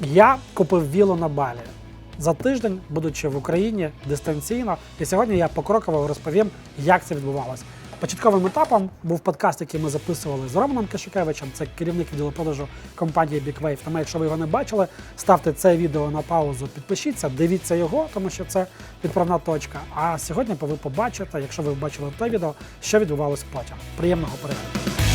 Я купив вілу на Балі за тиждень, будучи в Україні дистанційно, і сьогодні я покроково розповім, як це відбувалося. Початковим етапом був подкаст, який ми записували з Романом Кишикевичем. Це керівник відділу продажу компанії BigWave. Тому, якщо ви його не бачили, ставте це відео на паузу, підпишіться, дивіться його, тому що це відправна точка. А сьогодні ви побачите, якщо ви бачили те відео, що відбувалось потім. Приємного перегляду.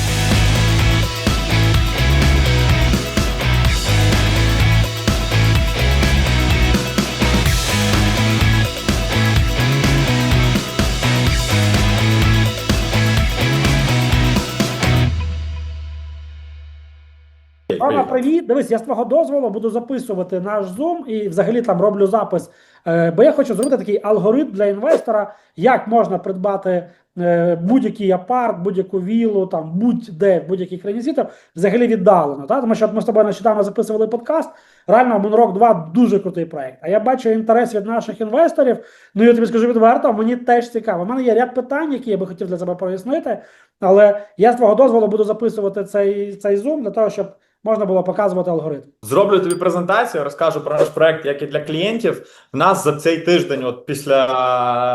Привіт. Дивись, я з твого дозволу буду записувати наш Zoom і взагалі там роблю запис. Е, Бо я хочу зробити такий алгоритм для інвестора, як можна придбати е, будь-який апарт, будь-яку вілу, там будь-де, будь-який країні світу, взагалі віддалено. Та? Тому що ми з тобою нещодавно записували подкаст. Реально, Moonrock 2 дуже крутий проект. А я бачу інтерес від наших інвесторів. Ну я тобі скажу відверто, мені теж цікаво. У мене є ряд питань, які я би хотів для себе прояснити. Але я з твого дозволу буду записувати цей, цей Zoom для того, щоб можна було показувати алгоритм. Зроблю тобі презентацію, розкажу про наш проект, як і для клієнтів. В нас за цей тиждень, от після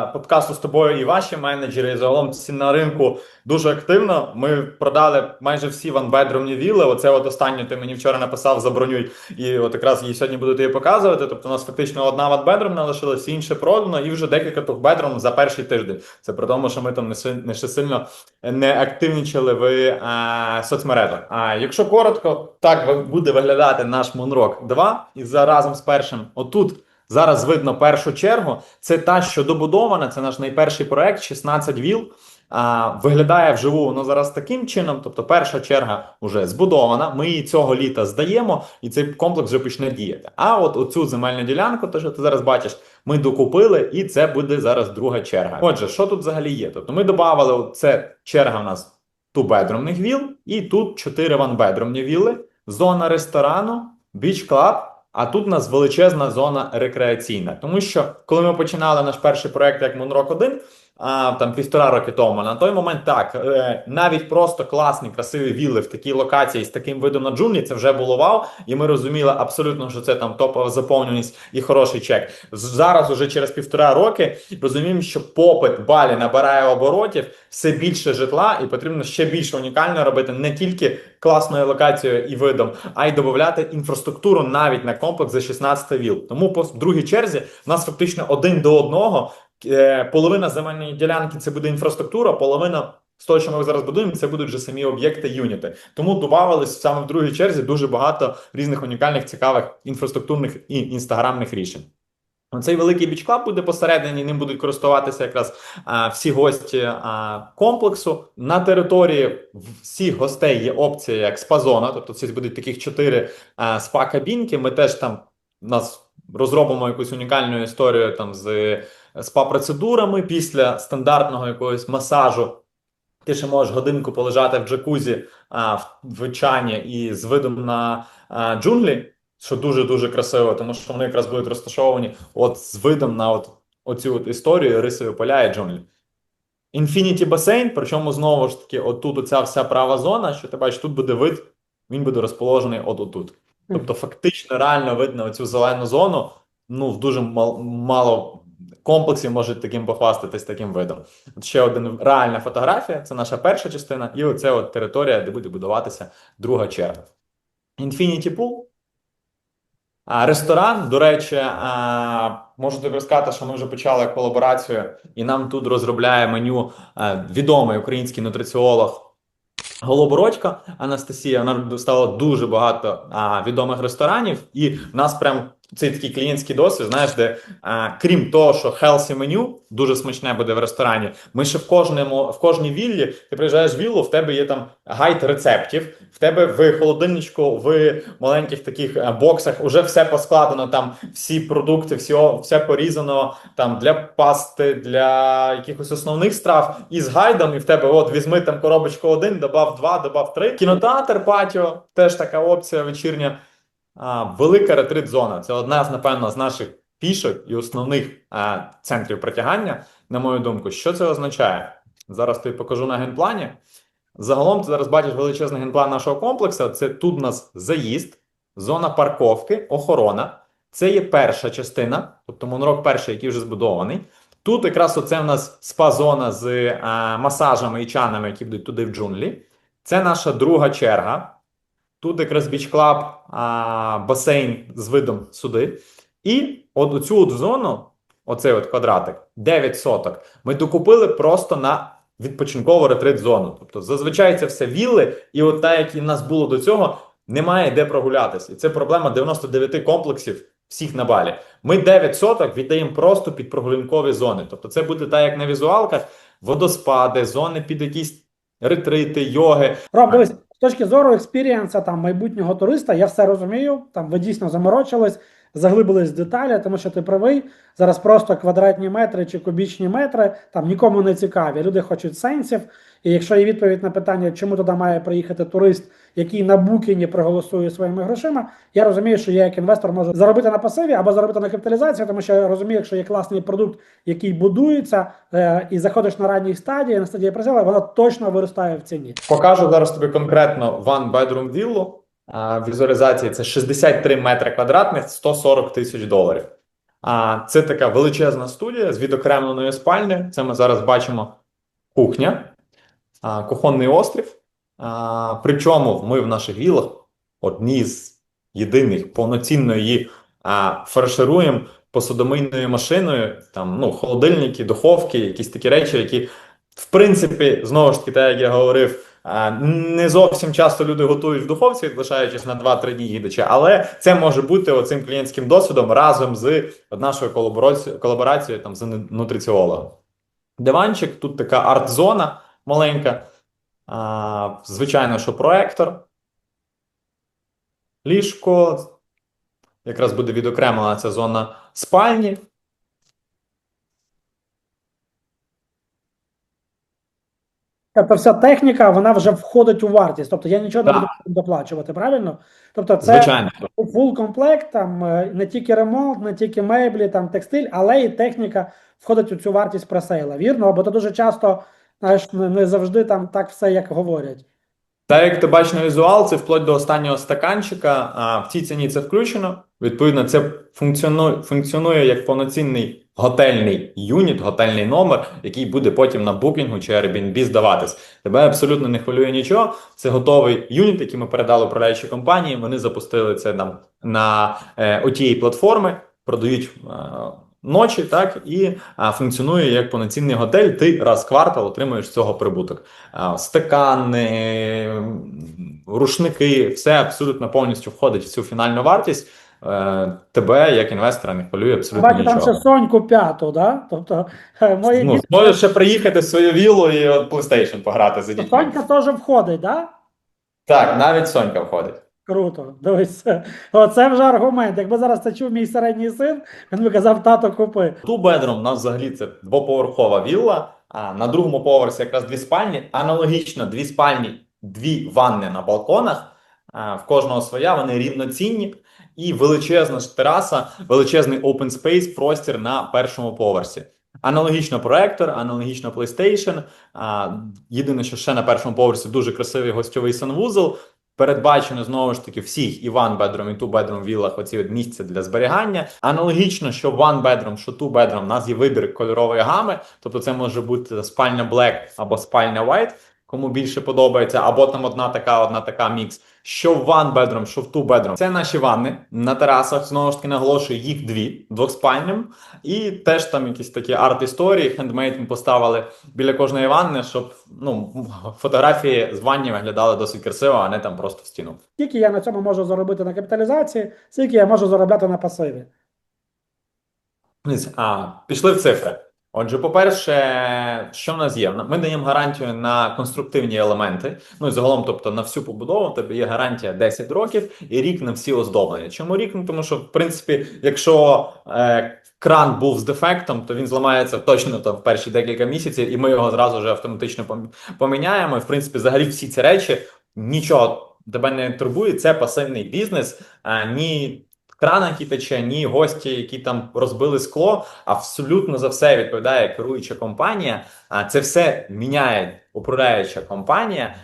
е, подкасту з тобою, і ваші менеджери, і загалом ці на ринку дуже активно. Ми продали майже всі ванбедрумні віли. Оце от останнє ти мені вчора написав, забронюй. І от якраз її сьогодні буду тобі показувати. Тобто, у нас фактично одна ванбедрумна лишилась, всі інше продано, і вже декілька тухбедрум за перший тиждень. Це при тому, що ми там не ще сильно не активнічали в е, соцмережах. А якщо коротко, так буде виглядати наш Moonrock 2. І за разом з першим, отут зараз видно першу чергу. Це та, що добудована. Це наш найперший проект, 16 віл. А, виглядає вживу воно зараз таким чином. Тобто, перша черга вже збудована. Ми її цього літа здаємо, і цей комплекс вже почне діяти. А от оцю земельну ділянку, то що ти зараз бачиш, ми докупили, і це буде зараз друга черга. Отже, що тут взагалі є? Тобто, ми додали це черга в нас тубедрумних віл, і тут чотири ванбедрумні віли, зона ресторану, біч клаб. А тут у нас величезна зона рекреаційна. Тому що коли ми починали наш перший проект як Монрок 1, а, там півтора роки тому, на той момент так, е, навіть просто класні, красиві вілли в такій локації з таким видом на джунглі, це вже було вау, і ми розуміли абсолютно, що це там топова заповненість і хороший чек. Зараз, уже через півтора роки, розуміємо, що попит балі набирає оборотів, все більше житла, і потрібно ще більше унікально робити не тільки класною локацією і видом, а й додати інфраструктуру навіть на комплекс за 16 віл. Тому по другій черзі в нас фактично один до одного. Е, Половина земельної ділянки це буде інфраструктура, половина з того, що ми зараз будуємо, це будуть вже самі об'єкти юніти. Тому додавались саме в другій черзі дуже багато різних унікальних цікавих інфраструктурних і інстаграмних рішень. Цей великий біч-клаб буде посередині, ним будуть користуватися якраз а, всі гості а, комплексу. На території всіх гостей є опція як спа-зона, тобто це будуть таких чотири спа-кабінки. Ми теж там нас розробимо якусь унікальну історію там з спа-процедурами після стандартного якогось масажу. Ти ще можеш годинку полежати в джакузі а, в, в чані і з видом на а, джунглі, що дуже дуже красиво, тому що вони якраз будуть розташовані от з видом на от оцю от історію рисові поля і джунглі. Infinity басейн, причому знову ж таки, отут оця вся права зона, що ти бачиш, тут буде вид, він буде розположений от отут. Тобто, фактично, реально видно оцю зелену зону. Ну, в дуже мал- мало комплексів можуть таким похвастатись таким видом. От ще один реальна фотографія. Це наша перша частина, і оце от територія, де буде будуватися друга черга. Infinity Pool. А, ресторан, до речі, можу тобі розказати, що ми вже почали колаборацію, і нам тут розробляє меню відомий український нутриціолог Голобородько Анастасія. Вона достала дуже багато а, відомих ресторанів, і в нас прям цей такий клієнтський досвід, знаєш, де а, крім того, що healthy меню дуже смачне буде в ресторані. Ми ще в кожному в кожній віллі, ти приїжджаєш в віллу, в тебе є там гайд рецептів, в тебе в холодильничку, в маленьких таких е, боксах вже все поскладено. Там всі продукти, всього, все порізано там для пасти, для якихось основних страв і з гайдом. І в тебе от візьми там коробочку один, добав два, добав три. Кінотеатр патіо, теж така опція вечірня. А, велика ретрит-зона. Це одна з, напевно, з наших фішок і основних а, центрів притягання, на мою думку. Що це означає? Зараз тобі покажу на генплані. Загалом ти зараз бачиш величезний генплан нашого комплексу. Це тут у нас заїзд. зона парковки, охорона. Це є перша частина, тобто монорок перший, який вже збудований. Тут якраз оце в нас спа-зона з е, масажами і чанами, які йдуть туди в джунглі. Це наша друга черга. Тут якраз біч-клаб, басейн з видом сюди. І от оцю от зону, оцей от квадратик, 9 соток, ми докупили просто на відпочинкову ретрит-зону. Тобто зазвичай це все вілли, і от та, як і в нас було до цього, немає де прогулятися. І це проблема 99 комплексів всіх на балі. Ми 9 соток віддаємо просто під прогулянкові зони. Тобто це буде так, як на візуалках, водоспади, зони під якісь ретрити, йоги. Ром, дивись, з точки зору експірієнса там майбутнього туриста, я все розумію. Там ви дійсно заморочились, заглибились в деталі, тому що ти правий. Зараз просто квадратні метри чи кубічні метри там нікому не цікаві. Люди хочуть сенсів. І якщо є відповідь на питання, чому туди має приїхати турист, який на букіні проголосує своїми грошима, я розумію, що я як інвестор можу заробити на пасиві або заробити на капіталізацію, тому що я розумію, якщо є класний продукт, який будується, е, і заходиш на ранній стадії, на стадії призила, воно точно виростає в ціні. Покажу зараз тобі конкретно one bedroom віллу. Візуалізації це 63 метри квадратних, 140 тисяч доларів. А це така величезна студія з відокремленою спальнею. Це ми зараз бачимо кухня, кухонний острів. Причому ми в наших віллах одні з єдиних повноцінно її фаршируємо посудомийною машиною, там ну, холодильники, духовки, якісь такі речі, які в принципі, знову ж таки, так як я говорив, не зовсім часто люди готують в духовці, лишаючись на 2-3 дні їдучи, але це може бути оцим клієнтським досвідом разом з нашою колаборацією там з нутриціологом. Диванчик, тут така арт-зона маленька. Звичайно, що проектор. Ліжко. Якраз буде відокремлена ця зона спальні. Тобто вся техніка вона вже входить у вартість. Тобто я нічого не буду доплачувати, правильно? Тобто, це Звичайно. фул комплект, там е, не тільки ремонт, не тільки меблі, там текстиль, але і техніка входить у цю вартість пресейла. Вірно? Бо то дуже часто знаєш, не завжди там так все, як говорять. Так як ти бачиш на візуалці, вплоть до останнього стаканчика, а, в цій ціні це включено. Відповідно, це функціонує, функціонує як повноцінний готельний юніт, готельний номер, який буде потім на букінгу чи Airbnb здаватись. Тебе абсолютно не хвилює нічого. Це готовий юніт, який ми передали управляючій компанії. Вони запустили це нам на е, OTA платформи, продають. е, Ночі, так, і а, функціонує як повноцінний готель. Ти раз в квартал отримуєш з цього прибуток. А, стакани, рушники, все абсолютно повністю входить в цю фінальну вартість. Е, тебе, як інвестора, не хвилює абсолютно Бачу, там ще. Соньку п'яту, да? Тобто е, мої Ну, діти- можеш ще приїхати в свою віллу і PlayStation пограти за дітьми. Сонька теж входить, да? Так, навіть Сонька входить. Круто. Дивись, оце вже аргумент. Якби зараз це чув мій середній син, він би казав, тато купи. Ту бедром у нас взагалі це двоповерхова вілла. А на другому поверсі якраз дві спальні. Аналогічно дві спальні, дві ванни на балконах. А, В кожного своя, вони рівноцінні. І величезна ж тераса, величезний open space, простір на першому поверсі. Аналогічно проектор, аналогічно PlayStation. А, Єдине, що ще на першому поверсі дуже красивий гостьовий санвузол. Передбачено знову ж таки всіх і one bedroom, і two bedroom віллах оці місця для зберігання. Аналогічно, що one bedroom, що two bedroom, у нас є вибір кольорової гами, тобто це може бути спальня black або спальня white, кому більше подобається, або там одна така, одна така мікс. Що в one bedroom, що в two bedroom. Це наші ванни на терасах. Знову ж таки наголошую, їх дві двохспальним. І теж там якісь такі арт-історії, хендмейд ми поставили біля кожної ванни, щоб ну фотографії з ванні виглядали досить красиво, а не там просто в стіну. Скільки я на цьому можу заробити на капіталізації, скільки я можу заробляти на пасиві. А, пішли в цифри. Отже, по-перше, що в нас є? Ми даємо гарантію на конструктивні елементи. Ну і загалом, тобто на всю побудову, тебе є гарантія 10 років і рік на всі оздоблення. Чому рік? Ну тому що, в принципі, якщо е, кран був з дефектом, то він зламається точно там в перші декілька місяців, і ми його зразу вже автоматично пом- поміняємо. І, в принципі, взагалі всі ці речі нічого тебе не турбує. Це пасивний бізнес. А, ні кран, який тече, ні гості, які там розбили скло. Абсолютно за все відповідає керуюча компанія. А це все міняє управляюча компанія.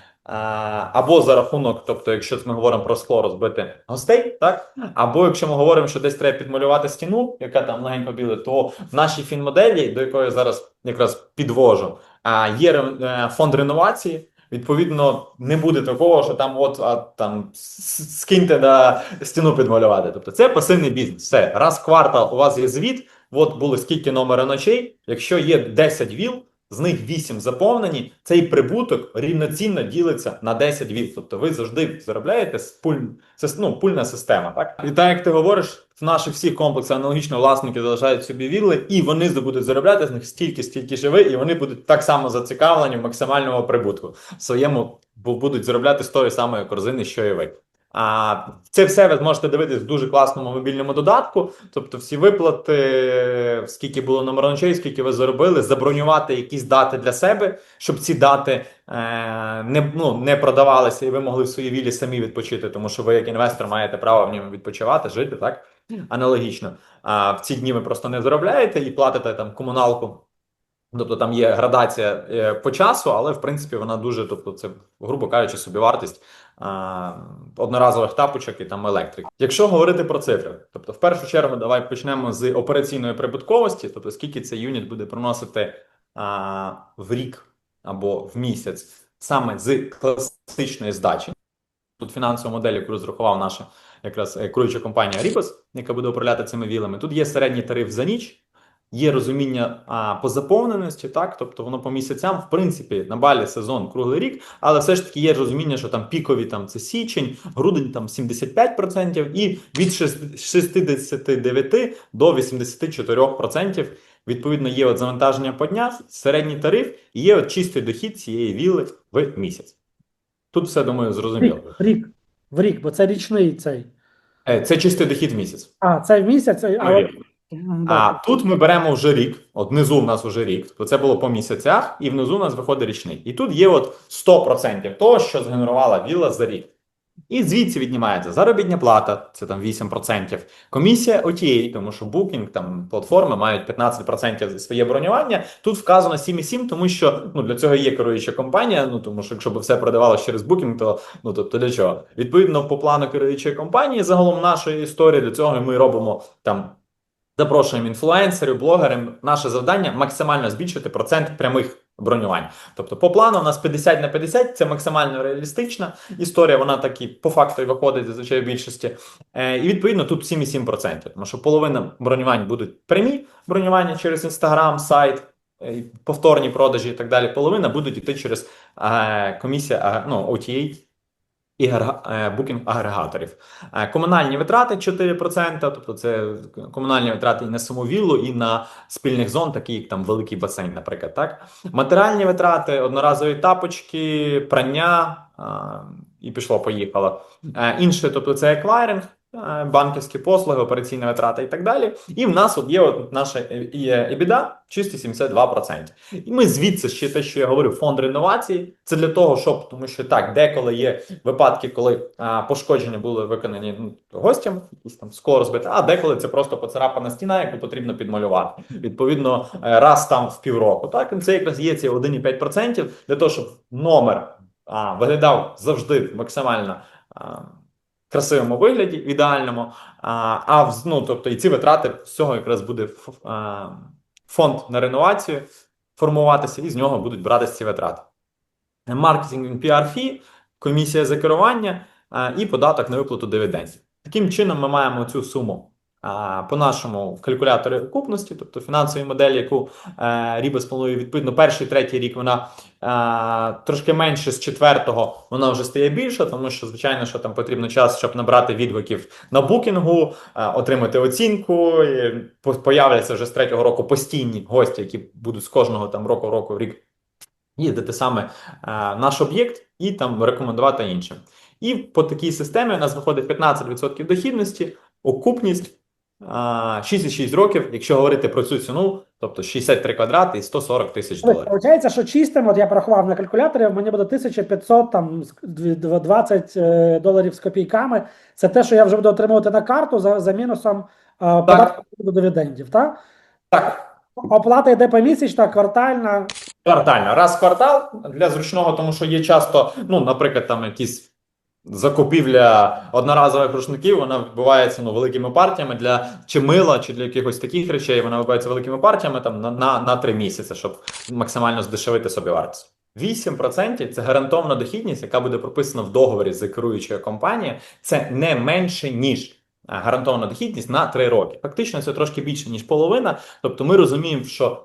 або за рахунок, тобто, якщо ми говоримо про скло, розбити гостей, так? Або якщо ми говоримо, що десь треба підмалювати стіну, яка там легенько біле, то в нашій фінмоделі, до якої я зараз якраз підвожу, а, є е, фонд реновації. Відповідно, не буде такого, що там от а, там скиньте на стіну підмалювати. Тобто це пасивний бізнес. Все, раз в квартал у вас є звіт, от були скільки номера ночей. Якщо є 10 віл, з них 8 заповнені, цей прибуток рівноцінно ділиться на 10 віл. Тобто ви завжди заробляєте з пуль, ну, пульна система. Так? І так як ти говориш, в наших всіх комплексах аналогічно власники залишають собі вілли, і вони будуть заробляти з них стільки, стільки ж і вони будуть так само зацікавлені в максимальному прибутку своєму, бо будуть заробляти з тої самої корзини, що і ви. А це все ви зможете дивитись в дуже класному мобільному додатку. Тобто, всі виплати, скільки було номероночей, скільки ви заробили, забронювати якісь дати для себе, щоб ці дати е, не, ну, не продавалися, і ви могли в своїй віллі самі відпочити, тому що ви, як інвестор, маєте право в ньому відпочивати, жити, так? Аналогічно. А в ці дні ви просто не заробляєте і платите там комуналку. Тобто там є градація е, по часу, але в принципі вона дуже, тобто, це, грубо кажучи, собівартість одноразових тапочок і там електрик. Якщо говорити про цифри, тобто, в першу чергу, давай почнемо з операційної прибутковості, тобто скільки цей юніт буде приносити а, в рік або в місяць саме з класичної здачі. Тут фінансову модель, яку розрахував наша якраз е, керуюча компанія Ripos, яка буде управляти цими вілами. Тут є середній тариф за ніч. Є розуміння а, по заповненості, так тобто воно по місяцям, в принципі, на балі сезон круглий рік, але все ж таки є розуміння, що там пікові там це січень, грудень там 75% і від шест- 69 до 84% відповідно є от завантаження по днях, середній тариф і є от чистий дохід цієї вілли в місяць. Тут все думаю зрозуміло. Рік, рік, в рік, бо це річний цей. Е, Це чистий дохід в місяць. А, це в місяць, а Вірно. А тут ми беремо вже рік, от внизу в нас вже рік, тобто це було по місяцях, і внизу у нас виходить річний. І тут є от 100% того, що згенерувала вілла за рік. І звідси віднімається заробітня плата, це там 8%, комісія OTA, тому що Booking, там платформи мають 15% за своє бронювання. Тут вказано 7,7, тому що ну для цього є керуюча компанія. Ну тому що якщо б все продавалося через Booking, то ну тобто для чого? Відповідно, по плану керуючої компанії, загалом нашої історії, для цього ми робимо там Запрошуємо інфлюенсерів, блогерів. Наше завдання максимально збільшити процент прямих бронювань. Тобто, по плану у нас 50 на 50, це максимально реалістична історія. Вона так і по факту і виходить зазвичай в більшості. Е, і відповідно тут 7,7%. Тому що половина бронювань будуть прямі бронювання через інстаграм, сайт. е, Повторні продажі і так далі. Половина будуть йти через е, комісія а, ну, OTA і букінг агрегаторів. Е, Комунальні витрати 4%, тобто це комунальні витрати і на саму віллу, і на спільних зон, такі як там великий басейн, наприклад. Так? Матеріальні витрати, одноразові тапочки, прання і пішло-поїхало. Е, Інше, тобто це еквайринг, е, банківські послуги, операційні витрати і так далі. І в нас от є от наша е- EBITDA, чисті 72%. І ми звідси ще те, що я говорю, фонд реновації. Це для того, щоб тому що так, деколи є випадки, коли а, пошкодження були виконані ну, гостям, якісь там скло розбите, а деколи це просто поцарапана стіна, яку потрібно підмалювати. Відповідно, е, раз там в півроку. Так, це якраз є ці 1,5% для того, щоб номер а, виглядав завжди максимально. А, Красивому вигляді, в ідеальному, а, ну, тобто і ці витрати з цього якраз буде фонд на реновацію формуватися, і з нього будуть братися ці витрати. Маркетинг фі, комісія за керування і податок на виплату дивідендів. Таким чином, ми маємо цю суму по нашому калькуляторі окупності, тобто фінансовій моделі, яку е, Рібес планує відповідно перший, третій рік вона е, трошки менше з четвертого, вона вже стає більша, тому що, звичайно, що там потрібно час, щоб набрати відгуків на букінгу, е, отримати оцінку. Появляться вже з третього року постійні гості, які будуть з кожного там року року в рік їздити саме наш об'єкт і там рекомендувати іншим. І по такій системі у нас виходить 15% дохідності, окупність 6,6 років, якщо говорити про цю ціну, тобто 63 квадрати і 140 тисяч доларів. Виходить, що чистим, от я порахував на калькуляторі, мені буде 1500 там з- 20 е, доларів з копійками. Це те, що я вже буду отримувати на карту за, за мінусом е, податку до дивідендів. Так? Так, Оплата йде помісячна, квартальна. Квартально, раз в квартал для зручного, тому що є часто, ну, наприклад, там якісь закупівля одноразових рушників, вона відбувається ну, великими партіями для чи мила, чи для якихось таких речей, вона відбувається великими партіями там на, на, на 3 місяці, щоб максимально здешевити собі вартість. 8% це гарантована дохідність, яка буде прописана в договорі з керуючою компанією. Це не менше ніж гарантована дохідність на 3 роки. Фактично, це трошки більше ніж половина. Тобто, ми розуміємо, що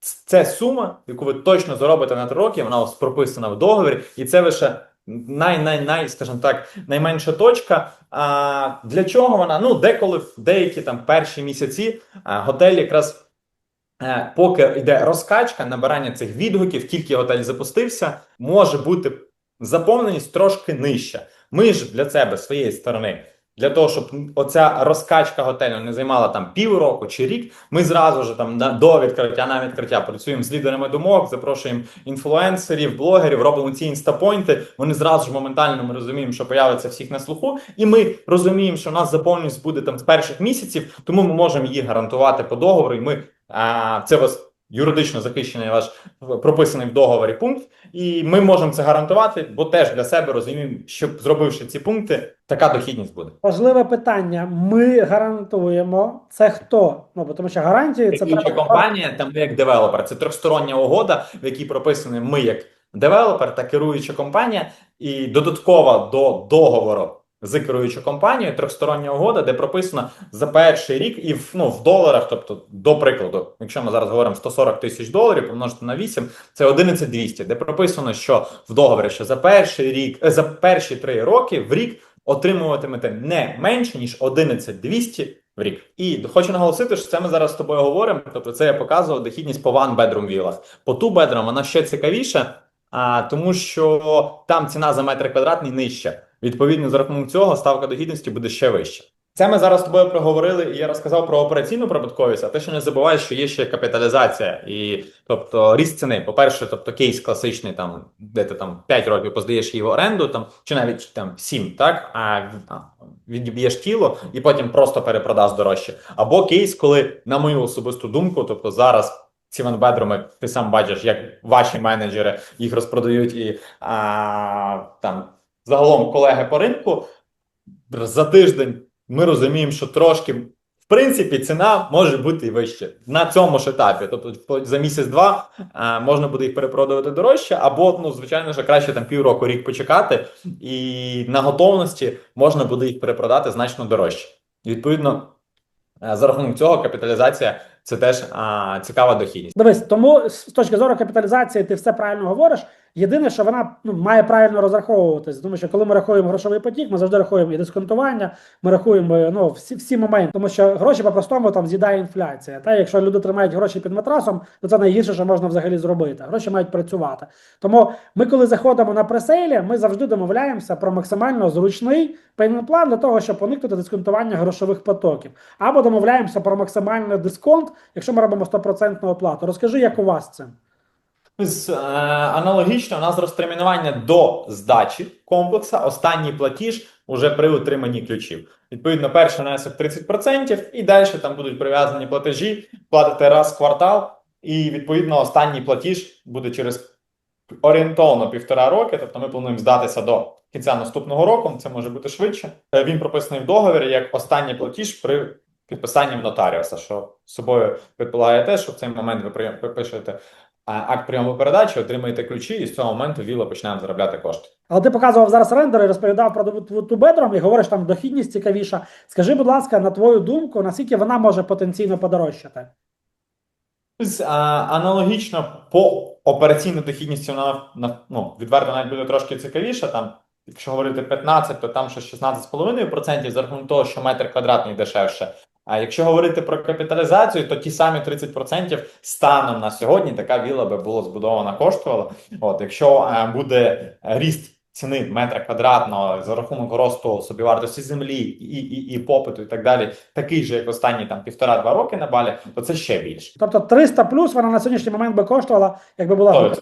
це сума, яку ви точно заробите на 3 роки, вона прописана в договорі, і це лише най, най, най, скажімо так, найменша точка. А для чого вона? Ну, деколи в деякі там перші місяці готель якраз. Е, Поки йде розкачка, набирання цих відгуків, тільки готель запустився, може бути заповненість трошки нижча. Ми ж для себе своєї сторони, для того, щоб оця розкачка готелю не займала там півроку чи рік, ми зразу ж там на- до відкриття на відкриття працюємо з лідерами думок, запрошуємо інфлюенсерів, блогерів, робимо ці інстапойнти. Вони зразу ж моментально ми розуміємо, що появиться всіх на слуху, і ми розуміємо, що у нас заповненість буде там з перших місяців, тому ми можемо її гарантувати по договору. І ми а, це вас юридично захищений ваш прописаний в договорі пункт, і ми можемо це гарантувати, бо теж для себе розуміємо, що зробивши ці пункти, така дохідність буде. Важливе питання. Ми гарантуємо це хто? Ну бо тому що гарантії це Інша компанія, там ми як девелопер. Це трьохстороння угода, в якій прописані ми як девелопер та керуюча компанія, і додатково до договору з керуючою компанією трьохстороння угода, де прописано за перший рік і в, ну, в доларах, тобто, до прикладу, якщо ми зараз говоримо 140 тисяч доларів, помножити на 8, це 11200, де прописано, що в договорі, що за перший рік, е, за перші три роки в рік отримуватимете не менше ніж 11200 в рік. І хочу наголосити, що це ми зараз з тобою говоримо. Тобто, це я показував дохідність по one bedroom вілах. По two bedroom вона ще цікавіша, а, тому що там ціна за метр квадратний нижча. Відповідно, за рахунок цього ставка дохідності буде ще вища. Це ми зараз з тобою проговорили, і я розказав про операційну прибутковість, а ти ще не забувай, що є ще капіталізація, і тобто ріст ціни. По-перше, тобто кейс класичний, там де ти там 5 років поздаєш її в оренду, там чи навіть там 7, так а відіб'єш тіло і потім просто перепродаш дорожче. Або кейс, коли, на мою особисту думку, тобто зараз. Ці ванбедруми, ти сам бачиш, як ваші менеджери їх розпродають, і а, там загалом колеги по ринку за тиждень ми розуміємо, що трошки, в принципі, ціна може бути і вища на цьому ж етапі. Тобто за місяць-два а, можна буде їх перепродавати дорожче, або, ну, звичайно ж, краще там півроку рік почекати, і на готовності можна буде їх перепродати значно дорожче. І, відповідно, е, за рахунок цього капіталізація це теж а, цікава дохідність. Дивись, тому з точки зору капіталізації ти все правильно говориш. Єдине, що вона ну, має правильно розраховуватись, тому що коли ми рахуємо грошовий потік, ми завжди рахуємо і дисконтування, ми рахуємо ну, всі, всі моменти, тому що гроші по-простому там з'їдає інфляція. Та якщо люди тримають гроші під матрасом, то це найгірше, що можна взагалі зробити. Гроші мають працювати. Тому ми, коли заходимо на пресейлі, ми завжди домовляємося про максимально зручний план для того, щоб уникнути дисконтування грошових потоків, або домовляємося про максимальний дисконт, якщо ми робимо 100% оплату. Розкажи, як у вас це? Е, аналогічно, у нас розтермінування до здачі комплекса, останній платіж уже при отриманні ключів. Відповідно, перший внесок 30%, і далі там будуть прив'язані платежі, платите раз в квартал, і відповідно останній платіж буде через орієнтовно півтора роки. Тобто ми плануємо здатися до кінця наступного року. Це може бути швидше. Е, Він прописаний в договорі як останній платіж при підписанні нотаріуса, що собою предполагає те, що в цей момент ви пишете акт прийому передачі, отримаєте ключі, і з цього моменту віла починаємо заробляти кошти. Але ти показував зараз рендери, розповідав про тубедром і говориш там дохідність цікавіша. Скажи, будь ласка, на твою думку, наскільки вона може потенційно подорожчати? Аналогічно по операційній дохідності вона ну, відверто навіть буде трошки цікавіша. Там, якщо говорити 15, то там щось 16,5% за рахунок того, що метр квадратний дешевше. А якщо говорити про капіталізацію, то ті самі 30% станом на сьогодні така віла би була збудована коштувала. От, якщо е, буде ріст ціни метра квадратного за рахунок росту собівартості землі і, і, і попиту, і так далі, такий же, як останні там півтора-два роки на балі, то це ще більше. Тобто 300 плюс вона на сьогоднішній момент би коштувала, якби була.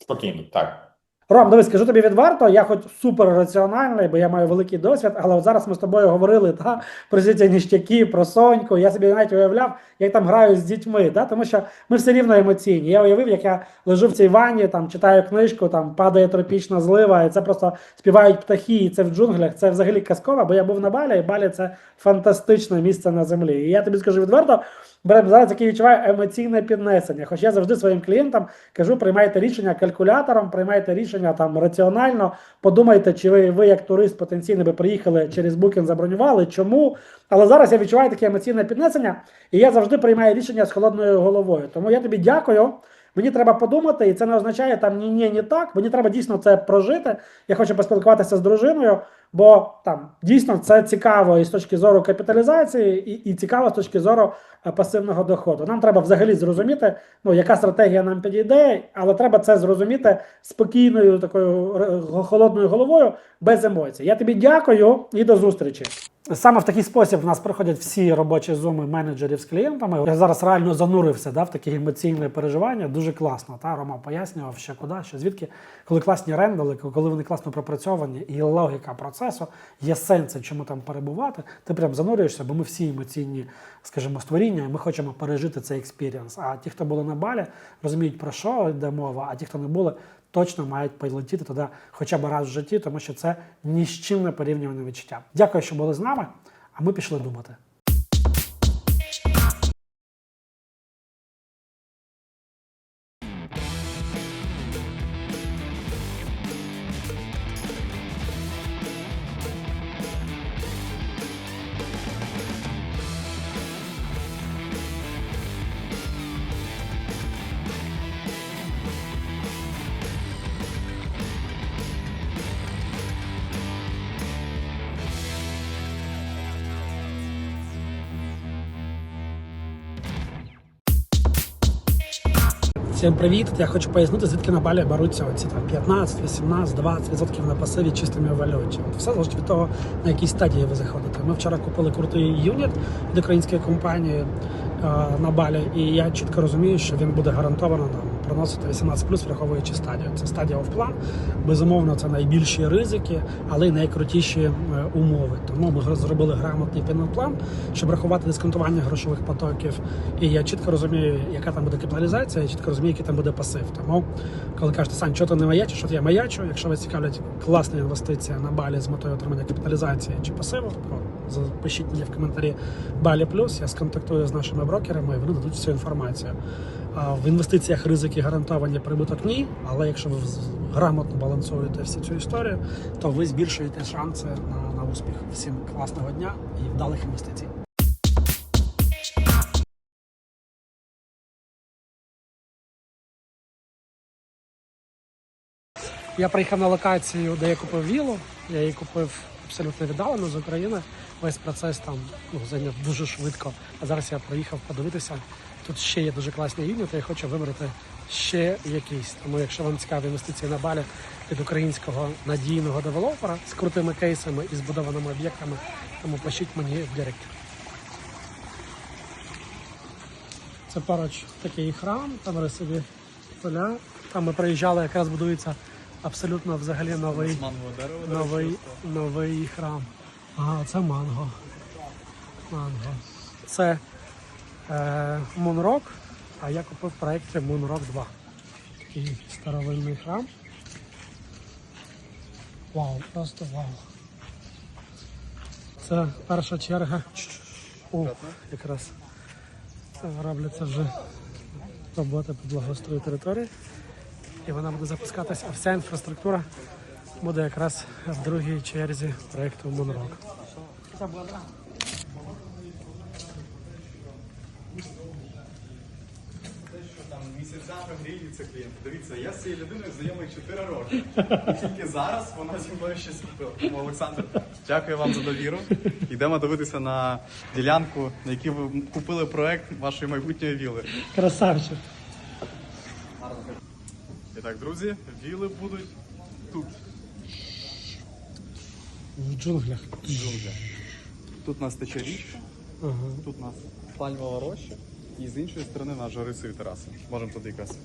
Спокійно, так. Ром, дивись, скажу тобі відверто, я хоч супер раціональний, бо я маю великий досвід, але от зараз ми з тобою говорили та, про ці ніштяки, про соньку. Я собі навіть уявляв, як там граю з дітьми, та, тому що ми все рівно емоційні. Я уявив, як я лежу в цій ванні, там читаю книжку, там падає тропічна злива, і це просто співають птахи, і це в джунглях. Це взагалі казково, бо я був на Балі, і Балі це фантастичне місце на землі. І я тобі скажу відверто, Зараз який відчуває емоційне піднесення. Хоч я завжди своїм клієнтам кажу, приймайте рішення калькулятором, приймайте рішення там раціонально. Подумайте, чи ви, ви як турист потенційно би приїхали через Booking, забронювали, чому. Але зараз я відчуваю таке емоційне піднесення, і я завжди приймаю рішення з холодною головою. Тому я тобі дякую. Мені треба подумати, і це не означає там ні, ні, ні так. Мені треба дійсно це прожити. Я хочу поспілкуватися з дружиною, бо там дійсно це цікаво і з точки зору капіталізації, і, і цікаво з точки зору е, пасивного доходу. Нам треба взагалі зрозуміти, ну яка стратегія нам підійде, але треба це зрозуміти спокійною такою холодною головою, без емоцій. Я тобі дякую і до зустрічі. Саме в такий спосіб в нас проходять всі робочі зуми менеджерів з клієнтами. Я зараз реально занурився да, в такі емоційне переживання. Дуже класно. Та Рома пояснював, що куди, що звідки, коли класні рендали, коли вони класно пропрацьовані, і логіка процесу є сенси, чому там перебувати. Ти прям занурюєшся, бо ми всі емоційні, скажімо, створіння, і ми хочемо пережити цей експірієнс. А ті, хто були на балі, розуміють про що йде мова, а ті, хто не були, точно мають полетіти туди хоча б раз в житті, тому що це ні з чим не порівнюване відчуття. Дякую, що були з нами, а ми пішли думати. Всім привіт! Я хочу пояснити, звідки на балі беруться оці там 15, 18, 20% на пасиві чистими валюті. От все залежить від того, на якій стадії ви заходите. Ми вчора купили крутий юніт від української компанії е, на балі, і я чітко розумію, що він буде гарантовано приносити 18 враховуючи стадію. Це стадія офплан. Безумовно, це найбільші ризики, але й найкрутіші е, умови. Тому ми зробили грамотний пінплан, щоб рахувати дисконтування грошових потоків. І я чітко розумію, яка там буде капіталізація, я чітко розумію, який там буде пасив. Тому, коли кажете, Сань, що ти не маячиш, що я маячу, якщо вас цікавлять класна інвестиція на балі з метою отримання капіталізації чи пасиву, то запишіть мені в коментарі Балі Плюс. Я сконтактую з нашими брокерами, і вони дадуть всю інформацію. В інвестиціях ризики гарантовані прибуток ні, але якщо ви грамотно балансуєте всю цю історію, то ви збільшуєте шанси на, на успіх. Всім класного дня і вдалих інвестицій. Я приїхав на локацію, де я купив вілу. Я її купив абсолютно віддалено з України. Весь процес там ну, зайняв дуже швидко. А зараз я приїхав подивитися. Тут ще є дуже класні юніти, я хочу вибрати ще якийсь. Тому якщо вам цікаві інвестиції на балі від українського надійного девелопера з крутими кейсами і збудованими об'єктами, тому пишіть мені в Директ. Це поруч такий храм, там є собі поля. Там ми приїжджали, якраз будується абсолютно взагалі новий, новий, новий храм. Ага, це манго. Манго. Це Moonrock, а я купив в проєкті Moonrock 2. Такий старовинний храм. Вау, просто вау. Це перша черга. О, якраз робляться вже роботи по благоустрою території. І вона буде запускатися. А вся інфраструктура буде якраз в другій черзі проєкту Монрок. Місяцями гріються клієнти. Дивіться, я з цією людиною знайомий 4 роки. І тільки зараз вона зі мною щось купила. Тому, Олександр, дякую вам за довіру. Йдемо дивитися на ділянку, на якій ви купили проект вашої майбутньої віли. Красавчик. І так, друзі, віли будуть тут. В джунглях. Джунгля. Тут у нас тече річ, Ага. тут у нас пальмова роща, і з іншої сторони наш горисові тераси. Можемо туди якраз. іти.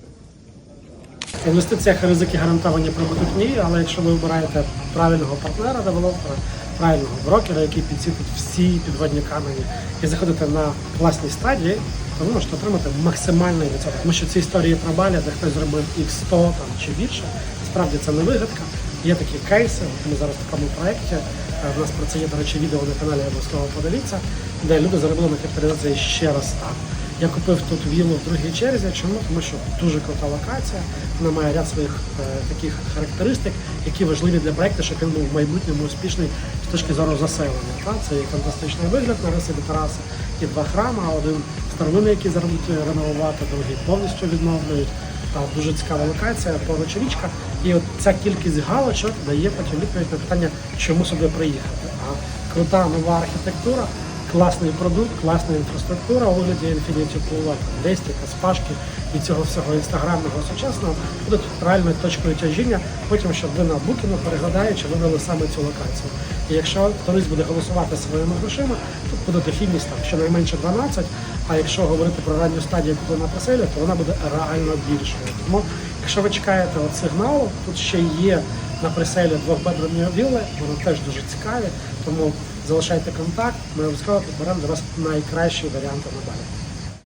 В інвестиціях ризики гарантовані прибуток ні, але якщо ви вибираєте правильного партнера, девелопера, правильного брокера, який підсвітить всі підводні камені і заходите на класній стадії, то ви можете отримати максимальний відсоток. Тому що ці історії про Балі, де хтось зробив X100 там, чи більше, справді це не вигадка. Є такі кейси, ми зараз в такому проєкті. е, В нас про це є, до речі, відео на каналі обов'язково подивіться, де люди заробили на капіталізації ще раз так. Я купив тут віллу в другій черзі. Чому? Тому що дуже крута локація. Вона має ряд своїх е, таких характеристик, які важливі для проекту, щоб він був в майбутньому успішний з точки зору заселення. Та? Це є фантастичний вигляд на рисові тераси і два храми, один старовини, які зараз будуть реновувати, другий повністю відновлюють. Та дуже цікава локація, поруч річка. І от ця кількість галочок дає потім відповідь на питання, чому сюди приїхати. А крута нова архітектура, класний продукт, класна інфраструктура у вигляді Infinity Pool, Дестіка, Спашки і цього всього інстаграмного сучасного будуть реальною точкою тяжіння, потім, щоб ви на букінгу переглядаючи, вибрали саме цю локацію. І якщо турист буде голосувати своїми грошима, тут буде дохідність там щонайменше 12, а якщо говорити про ранню стадію купли на преселі, то вона буде реально більшою. Тому, якщо ви чекаєте от сигналу, тут ще є на преселі двохбедромні вілли, вони теж дуже цікаві, тому залишайте контакт, ми обов'язково підберемо для вас найкращі варіанти на далі.